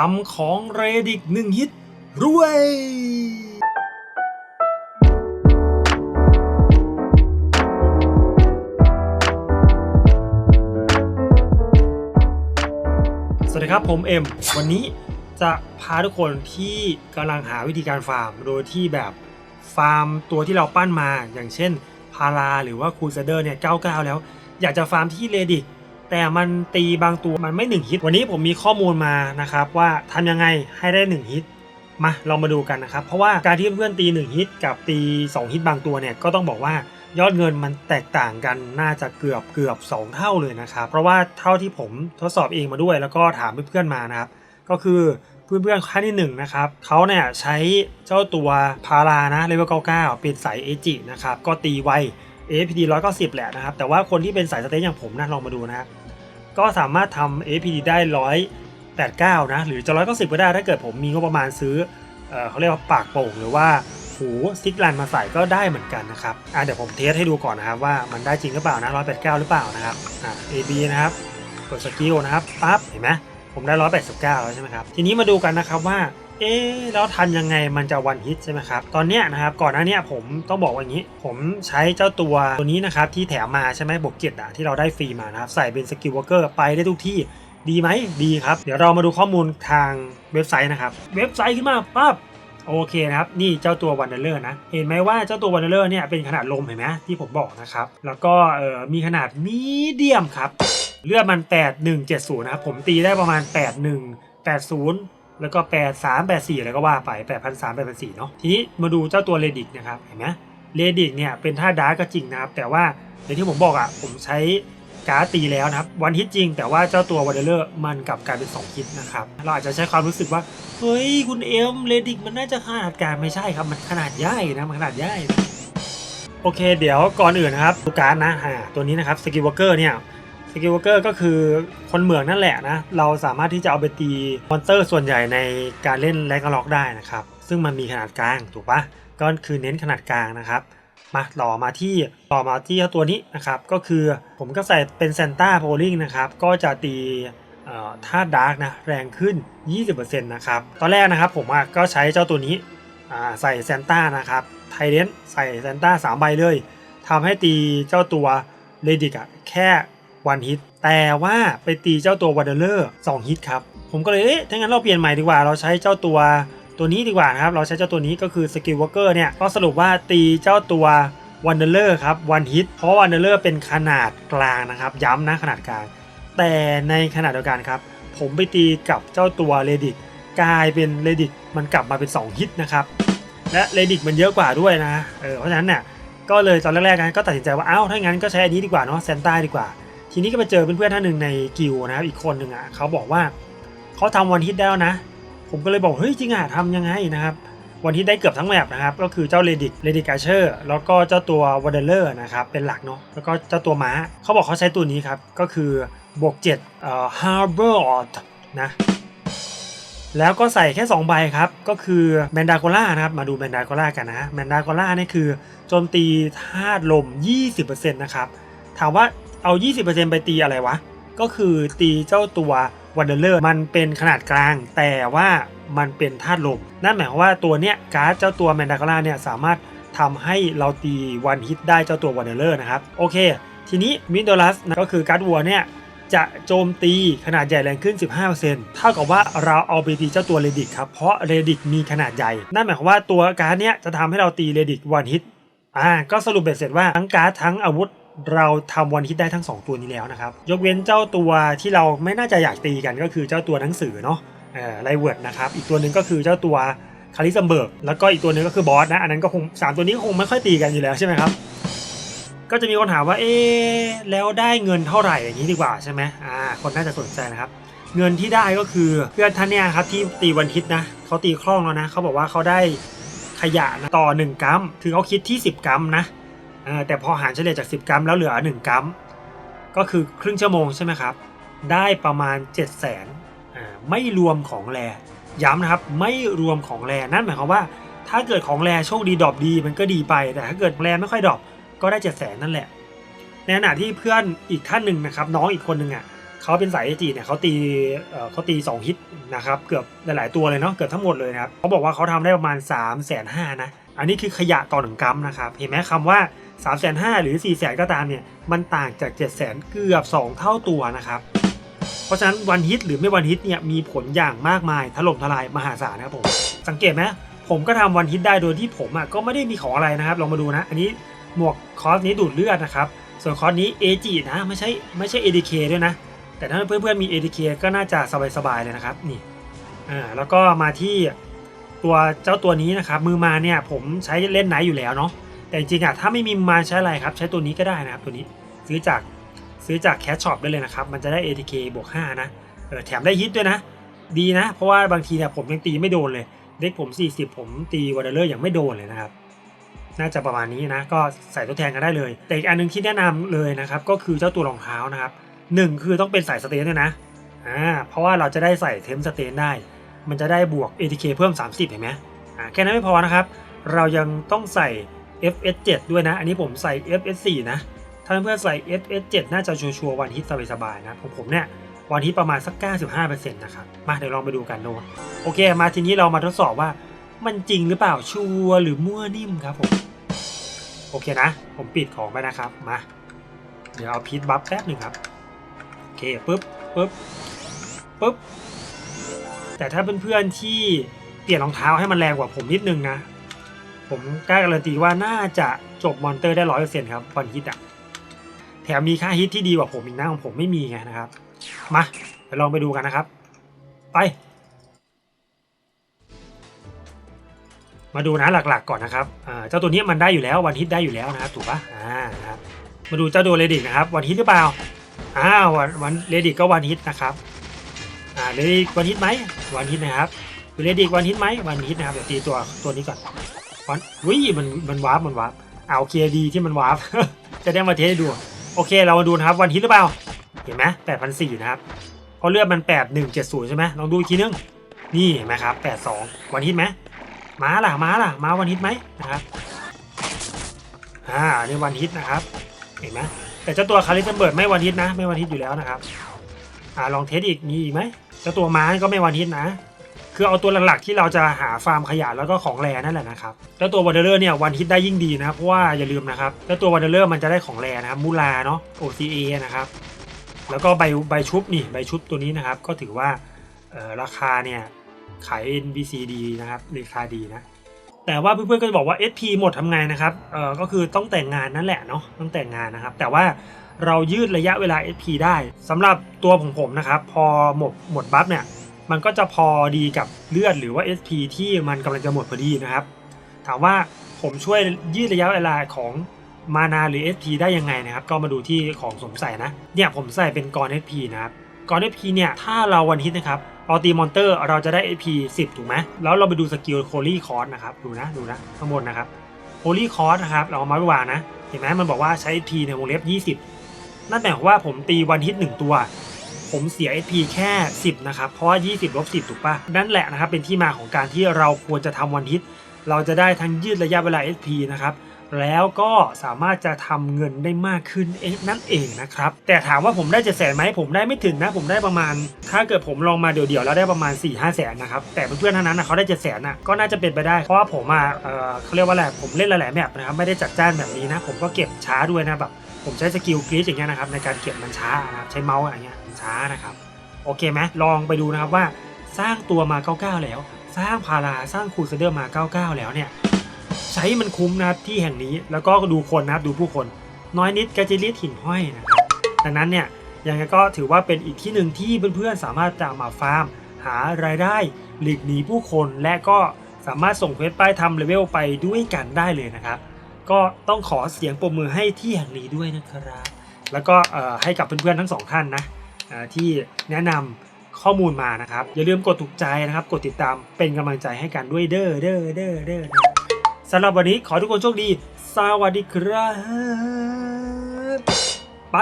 ทำของเรดิกหนึ่งฮิตรวยสวัสดีครับผมเอ็ม วันนี้จะพาทุกคนที่กำลังหาวิธีการฟาร์ม โดยที่แบบฟาร์มตัวที่เราปั้นมาอย่างเช่นพาราหรือว่าคูซเดอร์เนี่ย 99 แล้ว อยากจะฟาร์มที่เรดิก แต่มันตีบางตัวมันไม่ 1 ฮิต วันนี้ผมมีข้อมูลมานะครับว่าทำยังไงให้ได้ 1 ฮิต มาเรามาดูกันนะครับ เพราะว่าการที่เพื่อนตี 1 ฮิตกับตี 2 ฮิตบางตัวเนี่ยก็ต้องบอกว่ายอดเงินมันแตกต่างกันน่าจะเกือบเกือบ 2 เท่าเลยนะครับเพราะว่าเท่าที่ผมทดสอบเองมาด้วย แล้วก็ถามเพื่อนๆมานะครับก็คือเพื่อนๆขั้นที่1นะครับเขาเนี่ยใช้เจ้าตัวพารานะเลเวล99 เป็นสายเอจินะครับก็ตีไว APD 190 แหละนะครับ แต่ว่าคนที่เป็นสายสเตทอย่างผมนะลองมาดูนะครับ ก็สามารถทำ APD ได้189นะ หรือจะ190ก็ได้ถ้าเกิดผมมีงบประมาณซื้อเออเขาเรียกว่าปากโป่งหรือว่าหูสติ๊กลันมาใส่ก็ได้เหมือนกันนะครับอะเดี๋ยวผมเทสให้ดูก่อนนะครับว่ามันได้จริงหรือเปล่านะ189หรือเปล่านะครับอะ AB นะครับกดสกิลนะครับปั๊บเห็นไหมผมได้189แล้วใช่ไหมครับทีนี้มาดูกันนะครับว่า เอ๊แล้วทันยังไงมันจะวันฮิตใช่ไหมครับ ตอนเนี้ยนะครับก่อนหน้านี้ผมต้องบอกว่าอย่างนี้ ผมใช้เจ้าตัวตัวนี้นะครับที่แถมมาใช่ไหมบวกเจ็ดอะที่เราได้ฟรีมานะครับใส่เป็นสกิลวอร์เกอร์ไปได้ทุกที่ดีไหมดีครับ เดี๋ยวเรามาดูข้อมูลทางเว็บไซต์นะครับ เว็บไซต์ขึ้นมาปั๊บโอเคนะครับ นี่เจ้าตัววันเดอร์เลอร์นะ เห็นไหมว่าเจ้าตัววันเดอร์เนี่ยเป็นขนาดลมเห็นไหมที่ผมบอกนะครับ แล้วก็เอ่อมีขนาดมีเดียมครับ เลือดมัน 8170 นะครับ ผมตีได้ประมาณ 8180 แล้วก็ 83 84อะไรก็ว่าไป 8,300 8 4เนาะทีนี้มาดูเจ้าตัวเรดิกนะครับเห็นไหมเรดิกเนี่ยเป็นท่าดาร์กก็จริงนะครับ แต่ว่าอย่างที่ผมบอกอะ่ะผมใช้การ์ดตีแล้วนะครับวันฮิตจริง แต่ว่าเจ้าตัววันเดอร์มันกลับกลายเป็น2ฮิตนะครับเราอาจจะใช้ความรู้สึกว่า เฮ้ย คุณเอ็มเรดิกมันน่าจะขนาดกลางไม่ใช่ครับ มันขนาดใหญ่นะมันขนาดใหญ่โอเค เดี๋ยวก่อนอื่นนะครับดูการ์ดนะอ่าตัวนี้นะครับสกิลวอร์เกอร์เนี่ย กิลวอร์เกอร์ก็คือคนเหมืองนั่นแหละนะ เราสามารถที่จะเอาไปตีมอนเตอร์ส่วนใหญ่ในการเล่นแลกล็อกได้นะครับ ซึ่งมันมีขนาดกลางถูกปะก็คือเน้นขนาดกลางนะครับ มาต่อมาที่ต่อมาที่ตัวนี้นะครับ ก็คือผมก็ใส่เป็นเซนต้าโพลิงนะครับ ก็จะตีเอ่อท่าดาร์กนะแรงขึ้น 20%นะครับ ตอนแรกนะครับผมก็ใช้เจ้าตัวนี้ใส่เซนต้านะครับไทเดนใส่เซนต้า3ใบเลยทำให้ตีเจ้าตัวเรดิกอะแค่ วันฮิต แต่ว่าไปตีเจ้าตัววันเดอร์สองฮิตครับ ผมก็เลยเอ๊ะถ้างั้นเราเปลี่ยนใหม่ดีกว่า เราใช้เจ้าตัวตัวนี้ดีกว่านะครับ เราใช้เจ้าตัวนี้ก็คือสกิลวอร์เกอร์เนี่ย ก็สรุปว่าตีเจ้าตัววันเดอร์ครับวันฮิต เพราะวันเดอร์เป็นขนาดกลางนะครับ ย้ำนะขนาดกลาง แต่ในขนาดเดียวกันครับ ผมไปตีกับเจ้าตัวเรดิกกลายเป็นเรดิกมันกลับมาเป็น 2 ฮิตนะครับ และเรดิกมันเยอะกว่าด้วยนะ เออเพราะฉะนั้นเนี่ยก็เลยตอนแรกๆนก็ตัดสินใจว่า เอ้า ถ้างั้นก็ใช้อันนี้ดีกว่าเนาะเซนต้าดีกว่า ทีนี้ก็ไปเจอเพื่อนๆท่านหนึ่งในกิลด์นะครับอีกคนหนึ่งอะเขาบอกว่าเขาทำวันฮิตได้แล้วนะ ผมก็เลยบอกเฮ้ยจริงอะทำยังไงนะครับ วันฮิตได้เกือบทั้งแมปนะครับก็คือเจ้าเรดิกเรดิกาเชอร์แล้วก็เจ้าตัววอเดเลอร์นะครับเป็นหลักเนาะแล้วก็เจ้าตัวม้าเขาบอกเขาใช้ตัวนี้ครับก็คือบวก7เอ่อ Harbor Ort นะแล้วก็ใส่แค่ 2 ใบครับ ก็คือแมนดาโกล่านะครับ มาดูแมนดาโกล่ากันนะแมนดาโกล่านี่คือโจมตีธาตุลม 20%นะครับ ถามว่า เอา 20%ไปตีอะไรวะ ก็คือตีเจ้าตัววันเดอร์เลอร์มันเป็นขนาดกลาง แต่ว่ามันเป็นธาตุลม นั่นหมายความว่าตัวเนี้ยการ์ดเจ้าตัวแมนดาโกล่าเนี่ยสามารถทำให้เราตีวันฮิตได้เจ้าตัววันเดอร์เลอร์นะครับ โอเค ทีนี้มิดโดลัสก็คือการ์ดวัวเนี่ยจะโจมตีขนาดใหญ่แรงขึ้น 15%เท่ากับว่าเราเอาไปตีเจ้าตัวเรดิกครับ เพราะเรดิกมีขนาดใหญ่ นั่นหมายความว่าตัวการ์ดเนี้ยจะทำให้เราตีเรดิกวันฮิต อ่า ก็สรุปเบ็ดเสร็จว่าทั้งการ์ดทั้งอาวุธ เราทำวันฮิตได้ทั้ง 2 ตัวนี้แล้วนะครับ ยกเว้นเจ้าตัวที่เราไม่น่าจะอยากตีกันก็คือเจ้าตัวหนังสือเนาะไลเวิร์ดนะครับ อีกตัวหนึ่งก็คือเจ้าตัวคาริซัมเบิร์กแล้วก็อีกตัวหนึ่งก็คือบอสนะ อันนั้นก็คงสามตัวนี้ก็คงไม่ค่อยตีกันอยู่แล้วใช่ไหมครับ ก็จะมีคนถามว่า เอ๊แล้วได้เงินเท่าไหร่อย่างนี้ดีกว่าใช่ไหมอ่า คนน่าจะสนใจนะครับ เงินที่ได้ก็คือเพื่อนท่านเนี่ยครับที่ตีวันฮิตนะเขาตีคล่องแล้วนะเขาบอกว่าเขาได้ขยะนะต่อ 1 กรัมคือเขาคิดที่ 10 กรัมนะ แต่พอหารเฉลี่ยจาก 10 กรัมแล้วเหลือ 1 กรัม ก็คือครึ่งชั่วโมงใช่ไหมครับ ได้ประมาณ 7 0 0 0 0นไม่รวมของแรย้ำนะครับไม่รวมของแรนั่นหมายความว่า ถ้าเกิดของแรโชคดีดรอปดีมันก็ดีไป แต่ถ้าเกิดแรไม่ค่อยดรอปก็ได้ 7 0 0 0 0นนั่นแหละ ในขณะที่เพื่อนอีกท่านหนึ่งนะครับน้องอีกคนหนึ่งอะเขาเป็นสายเอจีเนี่ยเขาตีเขาตี 2 ฮิตนะครับเกือบหลายๆตัวเลยเนาะเกือบทั้งหมดเลยนะครับเขาบอกว่าเขาทำได้ประมาณ3 5 0 0 0 0นะอันนี้คือขยะต่อหนึ่งกรัมนะครับเห็นไหมคำว่า 3 5 0 0 0หรือ 4 0 0 0 0ก็ตามเนี่ยมันต่างจาก 7 0 0 0 0เกือบ 2 เท่าตัวนะครับ เพราะฉะนั้นวันฮิตหรือไม่วันฮิตเนี่ยมีผลอย่างมากมายถล่มทลายมหาศาลนะครับผม สังเกตไหมผมก็ทำวันฮิตได้โดยที่ผมอะก็ไม่ได้มีของอะไรนะครับลองมาดูนะ อันนี้หมวกคอสนี้ดูดเลือดนะครับส่วนคอร์สนี้ AG นะไม่ใช่ไม่ใช่ ADK ด้วยนะ แต่ถ้าเพื่อนๆมี ADK ก็น่าจะสบายๆเลยนะครับนี่อ่าแล้วก็มาที่ตัวเจ้าตัวนี้นะครับมือมาเนี่ยผมใช้เล่นไหนอยู่แล้วเนาะ แต่จริงอะถ้าไม่มีมาใช้อะไรครับ ใช้ตัวนี้ก็ได้นะครับตัวนี้ซื้อจากซื้อจากแคชช็อปได้เลยนะครับ มันจะได้ ATK บวก5นะเออแถมได้ฮิตด้วยนะ ดีนะ เพราะว่าบางทีเนี่ยผมยังตีไม่โดนเลย เด็กผม 40 ผมตีวอเดอร์อย่างไม่โดนเลยนะครับ น่าจะประมาณนี้นะ ก็ใส่ทดแทนกันได้เลย แต่อีกอันหนึงที่แนะนำเลยนะครับ ก็คือเจ้าตัวรองเท้านะครับหนึ่งคือต้องเป็นสายสเตนด้วยนะอ่าเพราะว่าเราจะได้ใส่เทมสเตนได้ มันจะได้บวก ATK เพิ่ม 30 เห็นไหมอ่าแค่นั้นไม่พอนะครับ เรายังต้องใส่ FS7 ด้วยนะ อันนี้ผมใส่ FS4 นะ ถ้าเพื่อนใส่ FS7 น่าจะชัวร์วันฮิตสบายๆนะของผมเนี่ยวันฮิตประมาณสัก 95%นะครับ มาเดี๋ยวลองไปดูกันโนโอเค มาทีนี้เรามาทดสอบว่ามันจริงหรือเปล่าชัวร์หรือมั่วนิ่มครับผม โอเคนะ ผมปิดของไปนะครับ มา เดี๋ยวเอาพีทบัฟแป๊บหนึ่งครับ โอเคปุ๊บปุ๊บปุ๊บแต่ถ้าเพื่อนๆที่เปลี่ยนรองเท้าให้มันแรงกว่าผมนิดนึงนะ ผมกล้าการันตีว่าน่าจะจบมอนเตอร์ได้ร้อยเปอร์เซ็นต์ครับวันฮิตอะแถมมีค่าฮิตที่ดีกว่าผมอีกนะของผมไม่มีไงนะครับ มาเดี๋ยวลองไปดูกันนะครับ ไป มาดูนะหลักๆก่อนนะครับเจ้าตัวนี้มันได้อยู่แล้ววันฮิตได้อยู่แล้วนะครับถูกปะอ่านะครับมาดูเจ้าตัวเรดิกนะครับวันฮิตหรือเปล่าอ้าววันวันเรดิกก็วันฮิตนะครับอ่าเรดิกวันฮิตไหมวันฮิตนะครับเรดิกวันฮิตไหมวันฮิตนะครับเดี๋ยวตีตัวตัวนี้ก่อน วันวิมันมันวาร์ปมันวาร์ปอ่าโอเคดีที่มันวาร์ปจะได้มาเทสให้ดู โอเคเรามาดูนะครับวันฮิตหรือเปล่า เห็นไหมแปดพันสี่นะครับเพราะเลือดมันแปดหนึ่งเจ็ดศูนย์ใช่ไหมลองดูอีกทีนึง นี่เห็นไหมครับแปดสองวันฮิตไหมม้าล่ะม้าล่ะม้าวันฮิตไหมนะครับอ่านี่วันฮิตนะครับ เห็นไหมแต่เจ้าตัวคาริสเบิร์ดไม่วันฮิตนะ ไม่วันฮิตอยู่แล้วนะครับ อ่าลองเทสอีกมีอีกไหมเจ้าตัวม้าก็ไม่วันฮิตนะ คือเอาตัวหลักๆที่เราจะหาฟาร์มขยะแล้วก็ของแร่นั่นแหละนะครับ แล้วตัววันเดอร์เนี่ยวันฮิตได้ยิ่งดีนะเพราะว่าอย่าลืมนะครับ แล้วตัววันเดอร์มันจะได้ของแร่นะครับมูลาเนาะ OCA นะครับแล้วก็ใบใบชุบนี่ใบชุบตัวนี้นะครับ ก็ถือว่าราคาเนี่ยขาย NBC ดีนะครับราคาดีนะแต่ว่าเพื่อนๆก็จะบอกว่า SP หมดทำไงนะครับเออก็คือต้องแต่งงานนั่นแหละเนาะต้องแต่งงานนะครับ แต่ว่าเรายืดระยะเวลา SP ได้สำหรับตัวของผมนะครับ พอหมดหมดบัฟเนี่ย มันก็จะพอดีกับเลือดหรือว่า SP ที่มันกำลังจะหมดพอดีนะครับ ถามว่าผมช่วยยืดระยะเวลาของมานาหรือ SP ได้ยังไงนะครับ ก็มาดูที่ของสมใส่นะ เนี่ยผมใส่เป็นกร SP นะครับกร SP เนี่ยถ้าเราวันฮิตนะครับเราตีมอนเตอร์เราจะได้ AP 10 ถูกไหมแล้วเราไปดูสกิลโคลี่คอร์สนะครับ ดูนะดูนะข้างบนนะครับโคลี่คอร์สนะครับ เราเอามาไปวางนะ เห็นไหมมันบอกว่าใช้ AP ในวงเล็บ 20 นั่นหมายความว่าผมตีวันฮิต1ตัว ผมเสีย SP แค่ 10 นะครับ เพราะว่า20ลบ10 ถูกปะนั่นแหละนะครับ เป็นที่มาของการที่เราควรจะทำวันฮิต เราจะได้ทั้งยืดระยะเวลา SP นะครับแล้วก็สามารถจะทำเงินได้มากขึ้นเองนั่นเองนะครับ แต่ถามว่าผมได้จะแสนไหมผมได้ไม่ถึงนะ ผมได้ประมาณ ถ้าเกิดผมลองมาเดี่ยวๆแล้วได้ประมาณ4 5แสนนะครับ แต่เพื่อนๆท่านนั้นนะเขาได้เจ็ดแสนนะก็น่าจะเป็นไปได้ เพราะว่าผมอะเออเขาเรียกว่าอะไรผมเล่นหลายๆแมปนะครับ ไม่ได้จัดจ้านแบบนี้นะ ผมก็เก็บช้าด้วยนะแบบผมใช้สกิลกรีดอย่างเงี้ยนะครับในการเก็บมันช้านะครับใช้เมาส์อะไรเงี้ย ช้านะครับ โอเคไหมลองไปดูนะครับว่าสร้างตัวมา 99 แล้ว สร้างพาราสร้างคูเซเดอร์มา 99 แล้วเนี่ยใช้มันคุ้มนะครับที่แห่งนี้แล้วก็ดูคนนะครับดูผู้คน น้อยนิดก็จะเรียกหิ่งห้อยนะครับดังนั้นเนี่ยยังไงก็ถือว่าเป็นอีกที่หนึ่งที่เพื่อนๆสามารถจะมาฟาร์ม หารายได้หลีกหนีผู้คนและก็สามารถส่งเควสป้ายทำเลเวลไปด้วยกันได้เลยนะครับ ก็ต้องขอเสียงปรบมือให้ที่แห่งนี้ด้วยนะครับ แล้วก็ให้กับเพื่อนๆทั้งสองท่านนะ ที่แนะนำข้อมูลมานะครับ อย่าลืมกดถูกใจนะครับ กดติดตามเป็นกำลังใจให้กันด้วยเด้อเด้อเด้อเด้อสำหรับวันนี้ขอทุกคนโชคดี สวัสดีครับ ไป